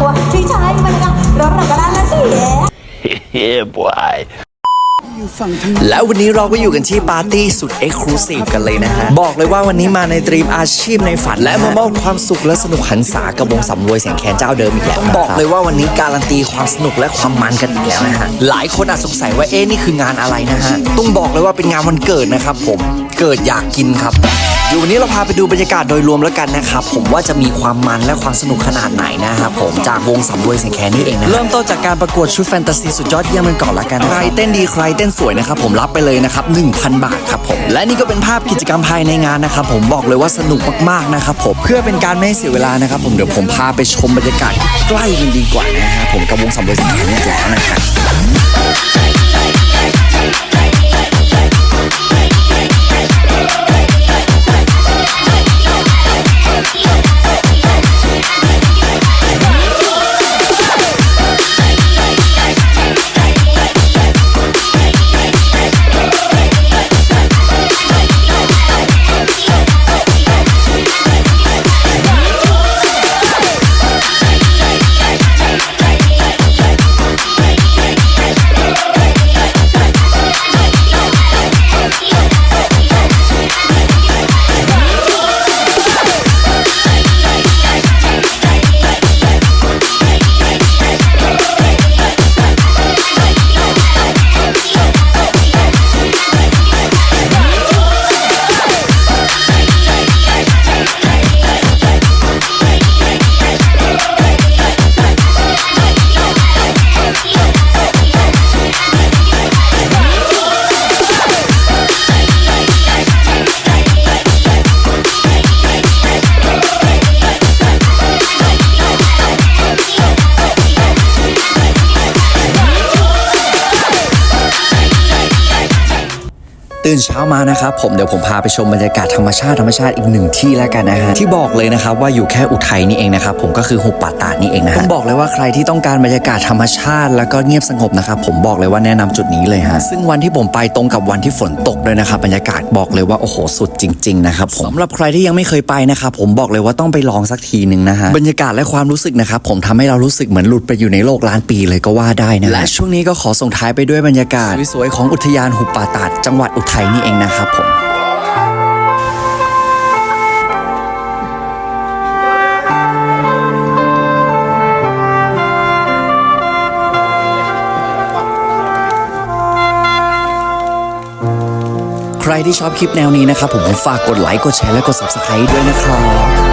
เพราะว่าที่ใช้บรรยากาศร้อนระกันและเสีย yeah, boy. แล้ววันนี้เราก็อยู่กันที่ปาร์ตี้สุดเอ็กซ์คลูซีฟกันเลยนะฮะ บอกเลยว่าวันนี้มาในตรีมอาชีพในฝัน และมามอบความสุขและสนุกหันษากับวงสำรวยเสียงแคนเจ้าเดิมอีกแล้วบอกเลยว่าวันนี้การันตีความสนุกและความมันกันอีกแล้วนะฮะ หลายคนอาจสงสัยว่าเอ๊ะนี่คืองานอะไรนะฮะต้องบอกเลยว่าเป็นงานวันเกิดนะครับผมเกิดอยากกินครับ เดี๋ยววันนี้เราพาไปดูบรรยากาศโดยรวมแล้วกันนะครับ ผมว่าจะมีความมันและความสนุกขนาดไหนนะครับผมจากวงสำรวยเสียงแคนนี่เองนะเริ่มต้นจากการประกวดชุดแฟนตาซีสุดยอดเยี่ยมกันก่อนละกันใครเต้นดีใครเต้นสวยนะครับผมรับไปเลยนะครับ1,000 บาทครับผมและนี่ก็เป็นภาพกิจกรรมภายในงานนะครับผมบอกเลยว่าสนุกมากๆนะครับผมเพื่อเป็นการไม่ให้เสียเวลานะครับผมเดี๋ยวผมพาไปชมบรรยากาศใกล้กันดีกว่านะฮะผมกับวงสำรวยเสียงแคนนี่แล้วนะครับ ตื่นเช้ามานะครับผมเดี๋ยวผมพาไปชมบรรยากาศธรรมชาติธรรมชาติอีกหนึ่งที่แล้วกันนะฮะที่บอกเลยนะครับว่าอยู่แค่อุทัยนี่เองนะครับผมก็คือหุบป่าตาดนี่เองนะฮะต้องบอกเลยว่าใครที่ต้องการบรรยากาศธรรมชาติ แล้วก็เงียบสงบนะครับผมบอกเลยว่าแนะนำจุดนี้เลยฮะซึ่งวันที่ผมไปตรงกับวันที่ฝนตกด้วยนะครับบรรยากาศบอกเลยว่าโอ้โหสุดจริงๆนะครับผมสำหรับใครที่ยังไม่เคยไปนะครับผมบอกเลยว่าต้องไปลองสักทีหนึ่งนะฮะบรรยากาศและความรู้สึกนะครับผมทำให้เรารู้สึกเหมือนหลุดไปอยู่ในโลกล้านปีเลยก็ว่าได้นะและช่วงนี้ก็ขอส่งท้ายไปด้วยบรรยากาศสวยๆของอุทยานหุบป่าตาดจังหวัดอุทัยนี่เองนะครับผมใครที่ชอบคลิปแนวนี้นะครับผมฝากกดไลค์ กดแชร์ และกด subscribe ด้วยนะครับ